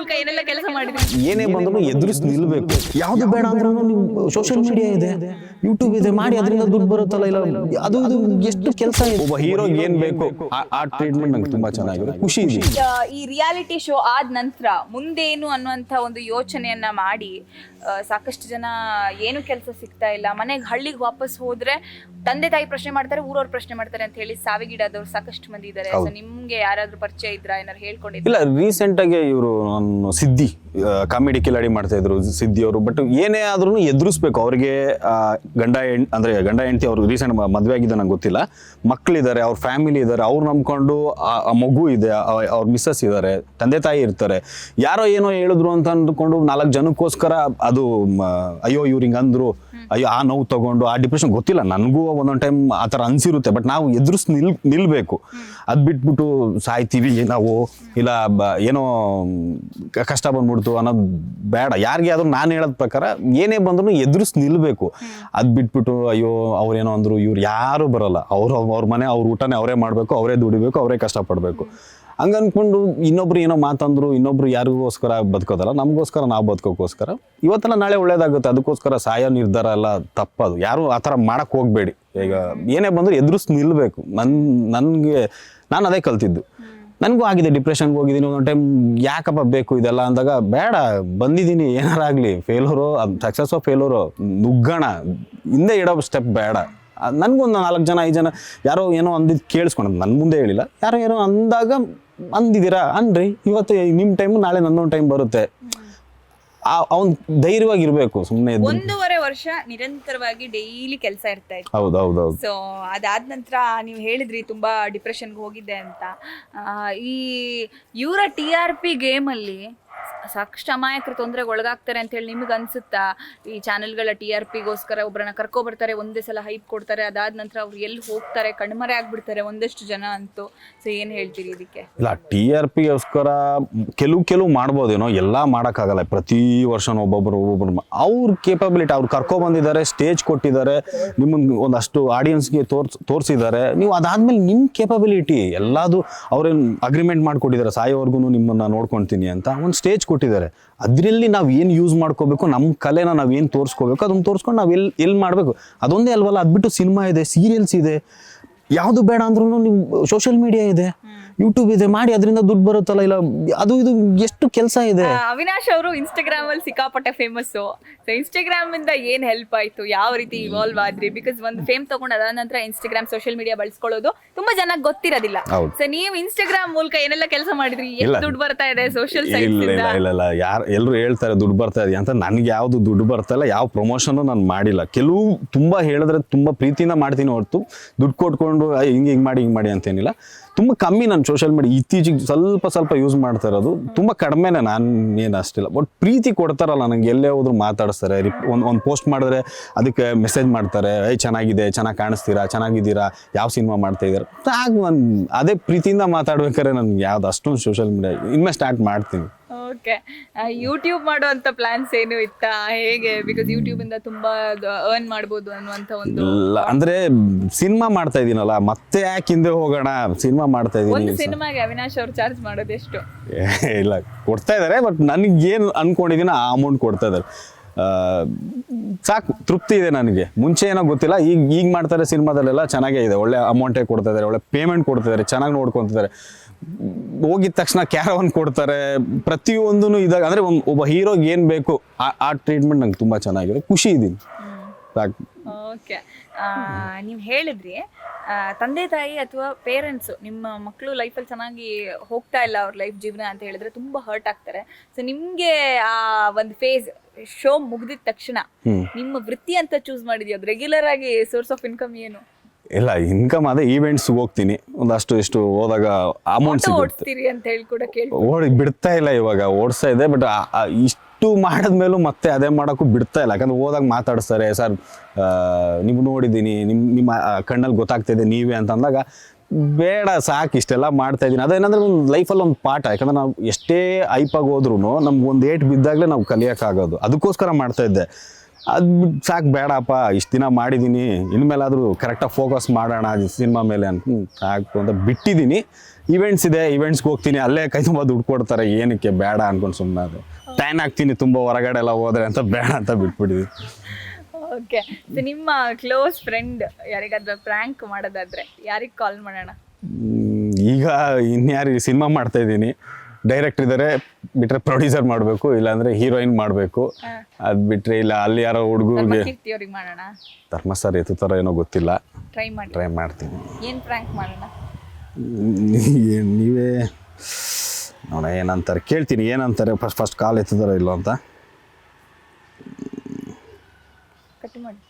ಮೂಲಕ ಏನೆಲ್ಲ ಕೆಲಸ ಮಾಡಿದ್ರಿ ಏನೇ ಬಂದ್ರು ಎದುರಿಸಿ ನಿಲ್ಬೇಕು. ಯಾವುದು ಬೇಡ ಅಂದ್ರೂ ನೀವು ಸೋಷಿಯಲ್ ಮೀಡಿಯಾ ಇದೆ. ಯೂಟ್ಯೂಬ್ ಇದೆ. ಮಾಡಿ ಅದರಿಂದ ದುಡ್ಡು ಬರುತ್ತಲ್ಲ ಇಲ್ಲ ಅದು ಇದು ಎಷ್ಟು ಕೆಲಸ ಇದೆ. ಒಬ್ಬ ಹೀರೋ ಏನ್ ಬೇಕು? ಆ- ಟ್ರೀಟ್ಮೆಂಟ್ ನಂಗೆ ತುಂಬಾ ಚೆನ್ನಾಗಿದೆ. ಖುಷಿ ಇದೆ. ಈ ರಿಯಾಲಿಟಿ ಶೋ ಆದ ನಂತರ ಮುಂದೇನು ಅನ್ನುವಂಥ ಒಂದು ಯೋಚನೆಯನ್ನ ಮಾಡಿ ಆ, ಸಾಕಷ್ಟು ಜನ ಏನು ಕೆಲಸ ಸಿಗ್ತಾ ಇಲ್ಲ ಮನೆಗೆ ಹಳ್ಳಿಗೆ ವಾಪಸ್ ಹೋದ್ರೆ ತಂದೆ ತಾಯಿ ಪ್ರಶ್ನೆ ಮಾಡ್ತಾರೆ ಊರವ್ರು ಪ್ರಶ್ನೆ ಮಾಡ್ತಾರೆ ಅಂತ ಹೇಳಿ ಸಾವಿಗೀಡಾದವ್ರು ಸಾಕಷ್ಟು ಮಂದಿ ಇದ್ದಾರೆ ಸೊ ನಿಮ್ಗೆ ಯಾರಾದ್ರೂ ಪರಿಚಯ ಇದ್ರ ಏನಾರು ಹೇಳ್ಕೊಂಡಿದ್ರ? ಇಲ್ಲ ರೀಸೆಂಟ್ ಆಗಿ ಇವರು ಸಿದ್ದಿ ಕಾಮಿಡಿ ಕಿಲಾಡಿ ಮಾಡ್ತಾ ಇದ್ರು ಸಿದ್ದಿ ಅವರು. ಬಟ್ ಏನೇ ಆದ್ರೂ ಎದುರಿಸ್ಬೇಕು. ಅವ್ರಿಗೆ ಗಂಡ ಹೆಣ್, ಅಂದ್ರೆ ಗಂಡ ಹೆಂಡತಿ ಅವ್ರು ರೀಸೆಂಟ್ ಮದುವೆ ಆಗಿದೆ ನಂಗೆ ಗೊತ್ತಿಲ್ಲ. ಮಕ್ಕಳಿದ್ದಾರೆ ಅವ್ರ ಫ್ಯಾಮಿಲಿ ಇದ್ದಾರೆ ಅವ್ರು ನಂಬ್ಕೊಂಡು, ಆ ಮಗು ಇದೆ ಅವ್ರ ಮಿಸ್ಸಸ್ ಇದ್ದಾರೆ ತಂದೆ ತಾಯಿ ಇರ್ತಾರೆ. ಯಾರೋ ಏನೋ ಹೇಳಿದ್ರು ಅಂತ ಅಂದ್ಕೊಂಡು ನಾಲ್ಕು ಜನಕ್ಕೋಸ್ಕರ ಅದು ಅಯ್ಯೋ ಇವ್ರು ಹಿಂಗ್ ಅಂದ್ರು, ಅಯ್ಯೋ ಆ ನೋವು ತಗೊಂಡು, ಆ ಡಿಪ್ರೆಷನ್ ಗೊತ್ತಿಲ್ಲ. ನನಗೂ ಒಂದೊಂದು ಟೈಮ್ ಆ ಥರ ಅನ್ಸಿರುತ್ತೆ. ಬಟ್ ನಾವು ಎದುರಿಸ್ ನಿಲ್, ನಿಲ್ಬೇಕು. ಅದು ಬಿಟ್ಬಿಟ್ಟು ಸಾಯ್ತೀವಿ ನಾವು, ಇಲ್ಲ ಏನೋ ಕಷ್ಟ ಬಂದ್ಬಿಡ್ತು ಅನ್ನೋದು ಬೇಡ. ಯಾರಿಗೆ ಆದ್ರೂ ನಾನು ಹೇಳೋದ್ ಪ್ರಕಾರ ಏನೇ ಬಂದ್ರು ಎದುರಿಸ್ ನಿಲ್ಲಬೇಕು ಅದು ಬಿಟ್ಬಿಟ್ಟು ಅಯ್ಯೋ ಅವ್ರೇನೋ ಅಂದ್ರು, ಇವ್ರು ಯಾರು ಬರಲ್ಲ. ಅವ್ರು ಅವ್ರ ಮನೆ ಅವ್ರ ಊಟನೇ ಅವರೇ ಮಾಡಬೇಕು, ಅವರೇ ದುಡಿಬೇಕು, ಅವರೇ ಕಷ್ಟಪಡಬೇಕು. ಹಂಗೆ ಅಂದ್ಕೊಂಡು ಇನ್ನೊಬ್ರು ಏನೋ ಮಾತಂದ್ರು, ಇನ್ನೊಬ್ರು ಯಾರಿಗೋಸ್ಕರ ಬದುಕೋದಲ್ಲ ನಮಗೋಸ್ಕರ ನಾವು ಬದುಕೋಕ್ಕೋಸ್ಕರ ಇವತ್ತೆಲ್ಲ ನಾಳೆ ಒಳ್ಳೇದಾಗುತ್ತೆ. ಅದಕ್ಕೋಸ್ಕರ ಸಾಯೋ ನಿರ್ಧಾರ ಎಲ್ಲ ತಪ್ಪದು. ಯಾರು ಆ ಥರ ಮಾಡಕ್ ಹೋಗಬೇಡಿ. ಈಗ ಏನೇ ಬಂದ್ರು ಎದುರಿಸ್ ನಿಲ್ಲಬೇಕು ನನ್ನ ನನಗೆ, ನಾನು ಅದೇ ಕಲ್ತಿದ್ದು. ನನಗೂ ಆಗಿದೆ ಡಿಪ್ರೆಷನ್ಗೆ ಹೋಗಿದ್ದೀನಿ, ಒಂದೊಂದು ಟೈಮ್ ಯಾಕಪ್ಪ ಬೇಕು ಇದೆಲ್ಲ ಅಂದಾಗ ಬೇಡ, ಬಂದಿದ್ದೀನಿ ಏನಾರಾಗಲಿ ಫೇಲೋರು ಅದು ಆಫ್ ಫೇಲೋರು ನುಗ್ಗೋಣ, ಹಿಂದೆ ಇಡೋ ಸ್ಟೆಪ್ ಬೇಡ. ನನಗೊಂದು ನಾಲ್ಕು ಜನ, ಐದು ಜನ, ಯಾರೋ ಏನೋ ಅಂದಿದ್ದು ಕೇಳಿಸ್ಕೊಂಡು ನನ್ನ ಮುಂದೆ ಹೇಳಿಲ್ಲ. ಯಾರೋ ಏನೋ ಅಂದಾಗ ಅಂದಿದ್ದೀರಾ, ಅನ್ರಿ, ಇವತ್ತು ನಿಮ್ಮ ಟೈಮು ನಾಳೆ ನನ್ನೊಂದು ಟೈಮ್ ಬರುತ್ತೆ. ಅವ್ನು ಧೈರ್ಯವಾಗಿರ್ಬೇಕು ಸುಮ್ಮನೆ ಒಂದೂವರೆ ವರ್ಷ ನಿರಂತರವಾಗಿ ಡೈಲಿ ಕೆಲಸ ಇರ್ತಾ ಇತ್ತು. ಹೌದು ಹೌದು ಹೌದು. ಸೊ ಅದಾದ ನಂತರ ನೀವು ಹೇಳಿದ್ರಿ ತುಂಬಾ ಡಿಪ್ರೆಷನ್ಗೆ ಹೋಗಿದ್ದೆ ಅಂತ. ಈ ಇವರ ಟಿ ಆರ್ ಪಿ ಗೇಮಲ್ಲಿ ಸಾಕಷ್ಟು ಅಮಾಯಕರು ತೊಂದರೆಗೆ ಒಳಗಾಗ್ತಾರೆ ಅಂತ ಹೇಳಿ ನಿಮಗೆ ಅನ್ಸುತ್ತಾ ಈ ಚಾನೆಲ್ಗಳ ಟಿ ಆರ್ ಪಿಗೋಸ್ಕರ ಒಬ್ಬರನ್ನ ಕರ್ಕೊಬರ್ತಾರೆ ಒಂದೇ ಸಲ ಹೈಪ್ ಕೊಡ್ತಾರೆ, ಅದಾದ ನಂತರ ಅವ್ರು ಎಲ್ಲಿ ಹೋಗ್ತಾರೆ, ಕಣ್ಮರೆ ಆಗ್ಬಿಡ್ತಾರೆ ಒಂದಷ್ಟು ಜನ ಅಂತೂ. ಸೊ ಏನು ಹೇಳ್ತೀರಿ ಇದಕ್ಕೆ? ಇಲ್ಲ ಟಿ ಆರ್ ಪಿಗೋಸ್ಕರ ಕೆಲವು ಕೆಲವು ಮಾಡ್ಬೋದೇನೋ, ಎಲ್ಲ ಮಾಡೋಕ್ಕಾಗಲ್ಲ. ಪ್ರತಿ ವರ್ಷನೂ ಒಬ್ಬೊಬ್ಬರು ಒಬ್ಬೊಬ್ಬರು ಅವ್ರ ಕೇಪಬಿಲಿಟಿ ಅವ್ರು ಕರ್ಕೊಬಂದಿದ್ದಾರೆ ಸ್ಟೇಜ್ ಕೊಟ್ಟಿದ್ದಾರೆ ನಿಮ್ಮ ಒಂದಷ್ಟು ಆಡಿಯನ್ಸ್ಗೆ ತೋರ್ಸ್, ತೋರಿಸಿದ್ದಾರೆ. ನೀವು ಅದಾದ್ಮೇಲೆ ನಿಮ್ಮ ಕೇಪಬಿಲಿಟಿ ಎಲ್ಲದು ಅವ್ರೇನು ಅಗ್ರಿಮೆಂಟ್ ಮಾಡಿಕೊಟ್ಟಿದ್ದಾರೆ ಸಾಯೋವರೆಗೂ ನಿಮ್ಮನ್ನ ನೋಡ್ಕೊಳ್ತೀನಿ ಅಂತ, ಒಂದು ಸ್ಟೇಜ್ ಕೊಟ್ಟಿದ್ದಾರೆ. ಅದರಲ್ಲಿ ನಾವು ಏನು ಯೂಸ್ ಮಾಡ್ಕೋಬೇಕು ನಮ್ಮ ಕಲೆನ ನಾವು ಏನು ತೋರಿಸ್ಕೋಬೇಕು ಅದನ್ನ ತೋರಿಸ್ಕೊಂಡು ನಾವು ಎಲ್ಲಿ ಎಲ್ಲಿ ಮಾಡಬೇಕು. ಅದೊಂದೇ ಅಲ್ವಲ್ಲ ಅದ್ಬಿಟ್ಟು ಸಿನಿಮಾ ಇದೆ ಸೀರಿಯಲ್ಸ್ ಇದೆ. ಯಾವುದು ಬೇಡ ಅಂದ್ರೂ ನೀವು ಸೋಷಿಯಲ್ ಮೀಡಿಯಾ ಇದೆ ಯೂಟ್ಯೂಬ್ ಇದೆ ಮಾಡಿ ಅದರಿಂದ ದುಡ್ಡು ಬರುತ್ತಲ್ಲ ಇಲ್ಲ ಅದು ಇದು ಎಷ್ಟು ಕೆಲಸ ಇದೆ. ಅವಿನಾಶ್ ಅವರು ಇನ್ಸ್ಟಾಗ್ರಾಮ್ ಅಲ್ಲಿ ಸಿಕ್ಕಾಪಟ್ಟೆ ಫೇಮಸ್ ಸೊ ಇನ್ಸ್ಟಾಗ್ರಾಮ್ ಇಂದ ಏನ್ ಹೆಲ್ಪ್ ಆಯ್ತು? ಯಾವ ರೀತಿ ಇವಾಲ್ವ್ ಆದ್ರಿ? ಬಿಕಾಸ್ ಒಂದು ಫೇಮ್ ತಗೊಂಡ್ ಅದಾದ ನಂತರ ಇನ್ಸ್ಟಾಗ್ರಾಮ್ ಸೋಷಿಯಲ್ ಮೀಡಿಯಾ ಬಳಸ್ಕೊಳ್ಳೋದು ತುಂಬಾ ಜನ ಗೊತ್ತಿರೋದಿಲ್ಲ. ಹೌದು. ಸೊ ನೀವು ಇನ್ಸ್ಟಾಗ್ರಾಮ್ ಮೂಲಕ ಏನೆಲ್ಲ ಕೆಲಸ ಮಾಡಿದ್ರಿ? ಇಲ್ಲ. ದುಡ್ಡು ಬರ್ತಾ ಇದೆ ಸೋಷಿಯಲ್ ಇಲ್ಲ ಇಲ್ಲ ಇಲ್ಲ ಇಲ್ಲ ಯಾರು ಎಲ್ಲರೂ ಹೇಳ್ತಾರೆ ದುಡ್ಡು ಬರ್ತಾ ಇದೆ ಅಂತ. ನನಗೆ ಯಾವ್ದು ದುಡ್ಡು ಬರ್ತಾ ಇಲ್ಲ. ಯಾವ ಪ್ರಮೋಷನ್ ನಾನು ಮಾಡಿಲ್ಲ. ಕೆಲವು ತುಂಬಾ ಹೇಳಿದ್ರೆ ತುಂಬಾ ಪ್ರೀತಿಯಿಂದ ಮಾಡ್ತೀನಿ ಹೊರತು. ದುಡ್ಡು ಕೊಟ್ಕೊಂಡು ಹಿಂಗ್ ಹಿಂಗ್ ಹಿಂಗೆ ಮಾಡಿ ಹಿಂಗ್ ಮಾಡಿ ಅಂತೇನಿಲ್ಲ. ತುಂಬಾ ಕಮ್ಮಿ ನಾನು ಸೋಷಿಯಲ್ ಮೀಡಿಯಾ ಇತ್ತೀಚೆಗೆ ಸ್ವಲ್ಪ ಸ್ವಲ್ಪ ಯೂಸ್ ಮಾಡ್ತಾ ಇರೋದು. ತುಂಬ ಕಡಿಮೆನೇ ನಾನು ಏನು ಅಷ್ಟಿಲ್ಲ. ಬಟ್ ಪ್ರೀತಿ ಕೊಡ್ತಾರಲ್ಲ ನನಗೆ ಎಲ್ಲೇ ಹೋದ್ರು ಮಾತಾಡಿಸ್ತಾರೆ. ರಿಪ್ ಒಂದು ಒಂದು ಪೋಸ್ಟ್ ಮಾಡಿದ್ರೆ ಅದಕ್ಕೆ ಮೆಸೇಜ್ ಮಾಡ್ತಾರೆ. ಏಯ್, ಚೆನ್ನಾಗಿದೆ, ಚೆನ್ನಾಗಿ ಕಾಣಿಸ್ತೀರಾ, ಚೆನ್ನಾಗಿದ್ದೀರಾ, ಯಾವ ಸಿನಿಮಾ ಮಾಡ್ತಾ ಇದ್ದಾರೆ? ಸಾಕು ನಾನು ಅದೇ ಪ್ರೀತಿಯಿಂದ ಮಾತಾಡ್ಬೇಕಾದ್ರೆ ನನಗೆ ಯಾವ್ದು ಅಷ್ಟೊಂದು ಸೋಷಿಯಲ್ ಮೀಡಿಯಾ ಇನ್ಮೇಲೆ ಸ್ಟಾರ್ಟ್ ಮಾಡ್ತೀನಿ. ಓಕೆ ಯೂಟ್ಯೂಬ್ ಮಾಡುವಂತ ಪ್ಲಾನ್ಸ್ ಏನು ಇತ್ತಾ? ಹೇಗೆ? ಬಿಕಾಸ್ ಯೂಟ್ಯೂಬ್ ಇಂದ ತುಂಬಾ ಅರ್ನ್ ಮಾಡ್ಬೋದು ಅನ್ನುವಂತ ಒಂದು ಇಲ್ಲ ಅಂದ್ರೆ ಸಿನಿಮಾ ಮಾಡ್ತಾ ಇದೀನಲ್ಲ ಮತ್ತೆ ಯಾಕೆ ಹಿಂದೆ ಹೋಗೋಣ? ಸಿನಿಮಾ ಮಾಡ್ತಾ ಒಂದು ಇದೀನಿ ಸಿನಿಮಾಗೆ ಅವಿನಾಶ್ ಅವರು ಚಾರ್ಜ್ ಮಾಡೋದು ಎಷ್ಟು? ಏ, ಇಲ್ಲ ಕೊಡ್ತಾ ಇದಾರೆ ಬಟ್ ನನಗೆ ಏನು ಅನ್ಕೊಂಡಿದೀನಿ ಆ ಅಮೌಂಟ್ ಕೊಡ್ತಾ ಇದಾರೆ. ಆ, ಸಾಕು, ತೃಪ್ತಿ ಇದೆ ನನಗೆ. ಮುಂಚೆ ಏನೋ ಗೊತ್ತಿಲ್ಲ, ಈಗ ಈಗ ಮಾಡ್ತಾರೆ ಸಿನಿಮಾದಲ್ಲೆಲ್ಲ ಚೆನ್ನಾಗೇ ಇದೆ. ಒಳ್ಳೆ ಅಮೌಂಟೇ ಕೊಡ್ತಾ ಇದಾರೆ ಒಳ್ಳೆ ಪೇಮೆಂಟ್ ಕೊಡ್ತಾ ಇದಾರೆ ಚೆನ್ನಾಗಿ ನೋಡ್ಕೊತಿದ್ದಾರೆ. ಹೋಗಿದ ತಕ್ಷಣ ಕ್ಯಾರವನ್ ಕೊಡ್ತಾರೆ ಪ್ರತಿಯೊಂದೂ ಇದಾಗ, ಅಂದ್ರೆ ಒಬ್ಬ ಹೀರೋಗೆ ಏನು ಬೇಕು, ಆ- ಟ್ರೀಟ್ಮೆಂಟ್ ನಂಗೆ ತುಂಬಾ ಚೆನ್ನಾಗಿದೆ. ಖುಷಿ ಇದ್ದೀನಿ ಸಾಕು. ಓಕೆ. ನೀವು ಹೇಳಿದ್ರಿ ತಂದೆ, ತಾಯಿ ಅಥವಾ ಪೇರೆಂಟ್ಸ್ ನಿಮ್ಮ ಮಕ್ಕಳು ಲೈಫಲ್ಲಿ ಚೆನ್ನಾಗಿ ಹೋಗ್ತಾ ಇಲ್ಲ ಅವ್ರ ಲೈಫ್ ಜೀವನ ಅಂತ ಹೇಳಿದ್ರೆ ತುಂಬ ಹರ್ಟ್ ಆಗ್ತಾರೆ. ಸೊ ನಿಮಗೆ ಆ ಒಂದು ಫೇಸ್ ಶೋ ಮುಗಿದ ತಕ್ಷಣ. ನಿಮ್ಮ ವೃತ್ತಿ ಅಂತ ಚೂಸ್ ಮಾಡಿದ್ಯಾ? ರೆಗ್ಯುಲರ್ ಆಗಿ ಸೋರ್ಸ್ ಆಫ್ ಇನ್ಕಮ್ ಏನು? ಇಲ್ಲ ಇನ್ಕಮ್ ಅದೇ ಈವೆಂಟ್ಸ್ ಹೋಗ್ತೀನಿ. ಒಂದಷ್ಟು ಎಷ್ಟು ಹೋದಾಗ ಅಮೌಂಟ್ ಓಡಿಸ್ತೀರಿ ಅಂತ ಹೇಳಿ ಕೂಡ ಕೇಳಿ ಓಡಿ ಬಿಡ್ತಾ ಇಲ್ಲ ಇವಾಗ ಓಡಿಸ್ತಾ ಇದೆ ಬಟ್ ಇಷ್ಟು ಮಾಡಿದ್ಮೇಲೂ ಮತ್ತೆ ಅದೇ ಮಾಡೋಕ್ಕೂ ಬಿಡ್ತಾ ಇಲ್ಲ. ಯಾಕಂದ್ರೆ ಹೋದಾಗ ಮಾತಾಡಿಸ್ತಾರೆ ಸರ್ ನಿಮ್ಗೆ ನೋಡಿದ್ದೀನಿ ನಿಮ್ಮ ನಿಮ್ಮ ಕಣ್ಣಲ್ಲಿ ಗೊತ್ತಾಗ್ತಿದೆ ನೀವೇ ಅಂತ ಅಂದಾಗ ಬೇಡ, ಸಾಕು, ಇಷ್ಟೆಲ್ಲ ಮಾಡ್ತಾ ಇದ್ದೀನಿ. ಅದೇನಂದ್ರೆ ಒಂದು ಲೈಫಲ್ಲಿ ಒಂದು ಪಾಠ, ಯಾಕಂದ್ರೆ ನಾವು ಎಷ್ಟೇ ಐಪಾಗಿ ಹೋದ್ರೂ ನಮ್ಗೆ ಒಂದು ಏಟ್ ಬಿದ್ದಾಗಲೇ ನಾವು ಕಲಿಯೋಕ್ಕಾಗೋದು. ಅದಕ್ಕೋಸ್ಕರ ಮಾಡ್ತಾ ಇದ್ದೆ. ಅದು ಬಿಟ್ಟು ಸಾಕು, ಬೇಡಪ್ಪ, ಇಷ್ಟು ದಿನ ಮಾಡಿದ್ದೀನಿ ಇನ್ಮೇಲಾದರೂ ಕರೆಕ್ಟಾಗಿ ಫೋಕಸ್ ಮಾಡೋಣ ಸಿನಿಮಾ ಮೇಲೆ ಅಂತ. ಸಾಕು ಅಂತ ಬಿಟ್ಟಿದ್ದೀನಿ ಇವೆಂಟ್ಸ್ ಇದೆ ಇವೆಂಟ್ಸ್ಗೆ ಹೋಗ್ತೀನಿ, ಅಲ್ಲೇ ಕೈ ತುಂಬ ದುಡ್ಡು ಕೊಡ್ತಾರೆ, ಏನಕ್ಕೆ ಬೇಡ ಅನ್ಕೊಂಡು ಸುಮ್ಮನೆ ಅದು ಟ್ಯಾನ್ ಆಗ್ತೀನಿ, ತುಂಬ ಹೊರಗಡೆ ಎಲ್ಲ ಹೋದ್ರೆ ಅಂತ ಬೇಡ ಅಂತ ಬಿಟ್ಬಿಟ್ಟಿದ್ವಿ ಓಕೆ. ನಿಮ್ಮ ಕ್ಲೋಸ್ ಫ್ರೆಂಡ್ ಯಾರಿಗಾದ್ರೂ ಪ್ರ್ಯಾಂಕ್ ಮಾಡೋದಾದ್ರೆ ಯಾರಿಗೆ ಕಾಲ್ ಮಾಡೋಣ? ಈಗ ಇನ್ಯಾರು ಸಿನಿಮಾ ಮಾಡ್ತಾ ಇದ್ದೀನಿ. ಡೈರೆಕ್ಟರ್ ಇದ್ದಾರೆ ಬಿಟ್ರೆ ಪ್ರೊಡ್ಯೂಸರ್ ಮಾಡಬೇಕು ಇಲ್ಲಾಂದ್ರೆ ಹೀರೋಯಿನ್ ಮಾಡಬೇಕು. ಅದು ಬಿಟ್ರೆ ಇಲ್ಲ ಅಲ್ಲಿ ಯಾರೋ ಹುಡುಗರಿಗೆ ಮಾಡೋಣ? ಧರ್ಮ ಸರ್ ಎತ್ತು ಥರ ಏನೋ ಗೊತ್ತಿಲ್ಲ. ಟ್ರೈ ಮಾಡಿ. ಟ್ರೈ ಮಾಡ್ತೀನಿ. ಏನು ಪ್ರ್ಯಾಂಕ್ ಮಾಡೋಣ? ನೀವೇ ನೋಡ ಏನಂತಾರೆ ಕೇಳ್ತೀನಿ ಏನಂತಾರೆ ಫಸ್ಟ್ ಫಸ್ಟ್ ಕಾಲ್ ಎತ್ತಿದಾರೋ ಇಲ್ಲೋ ಅಂತ. ಕಟ್ ಮಾಡಿ